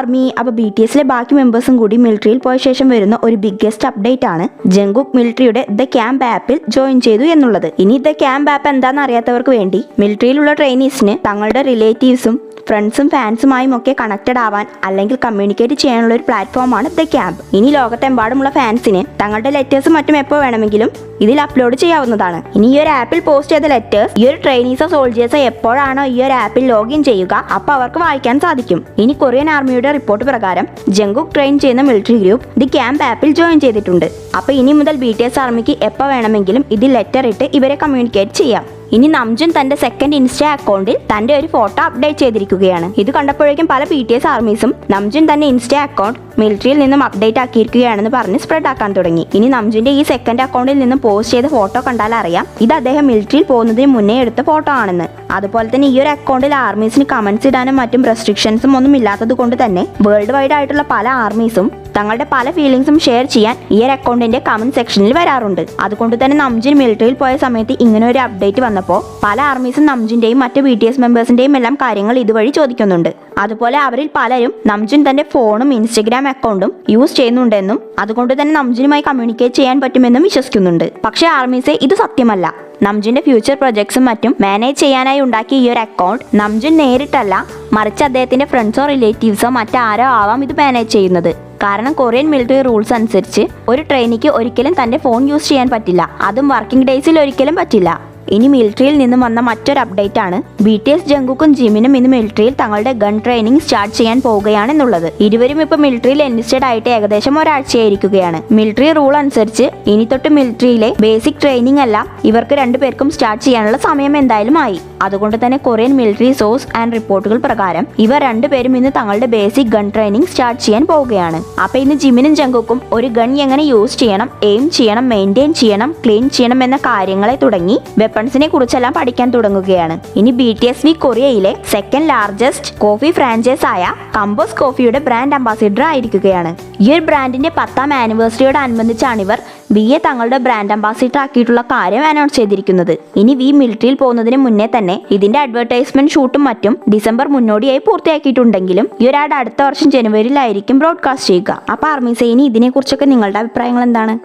Army അപ്പോൾ B T എസിലെ ബാക്കി മെമ്പേഴ്സും കൂടി മിലിറ്ററിയിൽ പോയ ശേഷം വരുന്ന ഒരു ബിഗ്ഗസ്റ്റ് അപ്ഡേറ്റ് ആണ്. ജംഗുക് മിലിറ്ററിയുടെ ദ ക്യാമ്പ് ആപ്പിൽ ജോയിൻ ചെയ്തു എന്നുള്ളത്. ഇനി ദ ക്യാമ്പ് ആപ്പ് എന്താണെന്ന് അറിയാത്തവർക്ക് വേണ്ടി മിലിറ്ററിയിലുള്ള ട്രെയിനീസിന് തങ്ങളുടെ റിലേറ്റീവ്സും ഫ്രണ്ട്സും ഫാൻസുമായും ഒക്കെ കണക്റ്റഡ് ആവാൻ അല്ലെങ്കിൽ കമ്മ്യൂണിക്കേറ്റ് ചെയ്യാനുള്ള ഒരു പ്ലാറ്റ്ഫോമാണ് ദ ക്യാമ്പ് ഇനി ലോകത്തെമ്പാടുമുള്ള ഫാൻസിന് തങ്ങളുടെ ലെറ്റേഴ്സും മറ്റും എപ്പോൾ വേണമെങ്കിലും ഇതിൽ അപ്ലോഡ് ചെയ്യാവുന്നതാണ്. ഇനി ഈ ഒരു ആപ്പിൽ പോസ്റ്റ് ചെയ്ത ലെറ്റേഴ്സ് ഈ ഒരു ട്രെയിനീസോ സോൾജേഴ്സോ എപ്പോഴാണോ ഈ ഒരു ആപ്പിൽ ലോഗിൻ ചെയ്യുക അപ്പോൾ അവർക്ക് വായിക്കാൻ സാധിക്കും. ഇനി കൊറിയൻ ആർമിയുടെ റിപ്പോർട്ട് പ്രകാരം ജംഗുക് ട്രെയിൻ ചെയ്യുന്ന മിലിറ്ററി ഗ്രൂപ്പ് ദി ക്യാമ്പ് ആപ്പിൽ ജോയിൻ ചെയ്തിട്ടുണ്ട്. അപ്പോൾ ഇനി മുതൽ ബി ആർമിക്ക് എപ്പോൾ വേണമെങ്കിലും ഇതിൽ ലെറ്റർ ഇട്ട് ഇവരെ കമ്മ്യൂണിക്കേറ്റ് ചെയ്യാം. ഇനി നംജുൻ തന്റെ സെക്കൻഡ് ഇൻസ്റ്റാ അക്കൗണ്ടിൽ തന്റെ ഒരു ഫോട്ടോ അപ്ഡേറ്റ് ചെയ്തിരിക്കുകയാണ്. ഇത് കണ്ടപ്പോഴേക്കും പല പി ടി എസ് ആർമീസും നംജുൻ തന്റെ ഇൻസ്റ്റാ അക്കൗണ്ട് മിലിറ്ററിയിൽ നിന്നും അപ്ഡേറ്റ് ആക്കിയിരിക്കുകയാണെന്ന് പറഞ്ഞ് സ്പ്രെഡ് ആക്കാൻ തുടങ്ങി. ഇനി നംജുന്റെ ഈ സെക്കൻഡ് അക്കൗണ്ടിൽ നിന്ന് പോസ്റ്റ് ചെയ്ത ഫോട്ടോ കണ്ടാൽ അറിയാം ഇത് അദ്ദേഹം മിലിറ്ററിയിൽ പോകുന്നതിന് മുന്നേ എടുത്ത ഫോട്ടോ ആണെന്ന്. അതുപോലെ തന്നെ ഈ ഒരു അക്കൗണ്ടിൽ ആർമീസിന് കമന്റ്സ് ഇടാനും മറ്റും റെസ്ട്രിക്ഷൻസും ഒന്നും ഇല്ലാത്തത് കൊണ്ട് തന്നെ വേൾഡ് വൈഡ് ആയിട്ടുള്ള പല ആർമീസും തങ്ങളുടെ പല ഫീലിംഗ്സും ഷെയർ ചെയ്യാൻ ഈ ഒരു അക്കൗണ്ടിന്റെ കമന്റ് സെക്ഷനിൽ വരാറുണ്ട്. അതുകൊണ്ട് തന്നെ നംജിൻ മിലിറ്ററിയിൽ പോയ സമയത്ത് ഇങ്ങനെ ഒരു അപ്ഡേറ്റ് വന്നപ്പോൾ പല ആർമീസും നംജിന്റെയും മറ്റ് ബി ടി എസ് മെമ്പേഴ്സിന്റെയും എല്ലാം കാര്യങ്ങൾ ഇതുവഴി ചോദിക്കുന്നുണ്ട്. അതുപോലെ അവരിൽ പലരും നംജിൻ തന്റെ ഫോണും ഇൻസ്റ്റഗ്രാം അക്കൗണ്ടും യൂസ് ചെയ്യുന്നുണ്ടെന്നും അതുകൊണ്ട് തന്നെ നംജിനുമായി കമ്മ്യൂണിക്കേറ്റ് ചെയ്യാൻ പറ്റുമെന്നും വിശ്വസിക്കുന്നുണ്ട്. പക്ഷേ ആർമീസെ ഇത് സത്യമല്ല. നംജിന്റെ ഫ്യൂച്ചർ പ്രൊജക്ട്സും മറ്റും മാനേജ് ചെയ്യാനായി ഉണ്ടാക്കിയ ഈ ഒരു അക്കൗണ്ട് നംജിൻ നേരിട്ടല്ല മറിച്ച് അദ്ദേഹത്തിന്റെ ഫ്രണ്ട്സോ റിലേറ്റീവ്സോ മറ്റാരോ ആവാം ഇത് മാനേജ് ചെയ്യുന്നത്. കാരണം കൊറിയൻ മിലിറ്ററി റൂൾസ് അനുസരിച്ച് ഒരു ട്രെയിനിക്ക് ഒരിക്കലും തന്റെ ഫോൺ യൂസ് ചെയ്യാൻ പറ്റില്ല. അതും വർക്കിംഗ് ഡേയ്സിൽ ഒരിക്കലും പറ്റില്ല. ഇനി മിലിറ്ററിയിൽ നിന്നും വന്ന മറ്റൊരു അപ്ഡേറ്റ് ആണ്. ബി ടി എസ് ജങ്കുക്കും ജിമിനും ഇന്ന് മിലിറ്ററിയിൽ തങ്ങളുടെ ഗൺ ട്രെയിനിങ് സ്റ്റാർട്ട് ചെയ്യാൻ പോവുകയാണെന്നുള്ളത് ഇരുവരും ഇപ്പോൾ മിലിറ്ററിയിൽ എൻലിസ്റ്റഡ് ആയിട്ട് ഏകദേശം ഒരാഴ്ചയായിരിക്കുകയാണ്. മിലിറ്ററി റൂൾ അനുസരിച്ച് ഇനി തൊട്ട് മിലിറ്ററിയിലെ ബേസിക് ട്രെയിനിങ് എല്ലാം ഇവർക്ക് രണ്ടുപേർക്കും സ്റ്റാർട്ട് ചെയ്യാനുള്ള സമയം എന്തായാലും ആയി. അതുകൊണ്ട് തന്നെ കൊറിയൻ മിലിറ്ററി സോഴ്സ് ആൻഡ് റിപ്പോർട്ടുകൾ പ്രകാരം ഇവർ രണ്ടുപേരും ഇന്ന് തങ്ങളുടെ ബേസിക് ഗൺ ട്രെയിനിങ് സ്റ്റാർട്ട് ചെയ്യാൻ പോവുകയാണ്. അപ്പൊ ഇന്ന് ജിമിനും ജങ്കുക്കും ഒരു ഗൺ എങ്ങനെ യൂസ് ചെയ്യണം എയിം ചെയ്യണം മെയിന്റെയിൻ ചെയ്യണം ക്ലീൻ ചെയ്യണം എന്ന കാര്യങ്ങളെ തുടങ്ങി വെപ്പൺസിനെ കുറിച്ചെല്ലാം പഠിക്കാൻ തുടങ്ങുകയാണ്. ഇനി ബി ടി എസ് വി കൊറിയയിലെ സെക്കൻഡ് ലാർജസ്റ്റ് കോഫി ഫ്രാഞ്ചൈസ് ആയ കമ്പോസ് കോഫിയുടെ ബ്രാൻഡ് അംബാസിഡർ ആയിരിക്കുകയാണ്. ഈ ഒരു ബ്രാൻഡിന്റെ പത്താം ആനിവേഴ്സറിയോട് അനുബന്ധിച്ചാണ് ഇവർ ബിയെ തങ്ങളുടെ ബ്രാൻഡ് അംബാസിഡർ ആക്കിയിട്ടുള്ള കാര്യം അനൗൺസ് ചെയ്തിരിക്കുന്നത്. ഇനി വി മിലിറ്ററിയിൽ പോകുന്നതിന് മുന്നേ തന്നെ ഇതിന്റെ അഡ്വർടൈസ്മെന്റ് ഷൂട്ടും മറ്റും ഡിസംബർ മുന്നോടിയായി പൂർത്തിയാക്കിയിട്ടുണ്ടെങ്കിലും ഈ ഒരു ആഡ് അടുത്ത വർഷം ജനുവരിയിലായിരിക്കും ബ്രോഡ്കാസ്റ്റ് ചെയ്യുക. അപ്പൊ ആർമി സൈനി ഇതിനെക്കുറിച്ചൊക്കെ നിങ്ങളുടെ അഭിപ്രായങ്ങൾ എന്താണ്?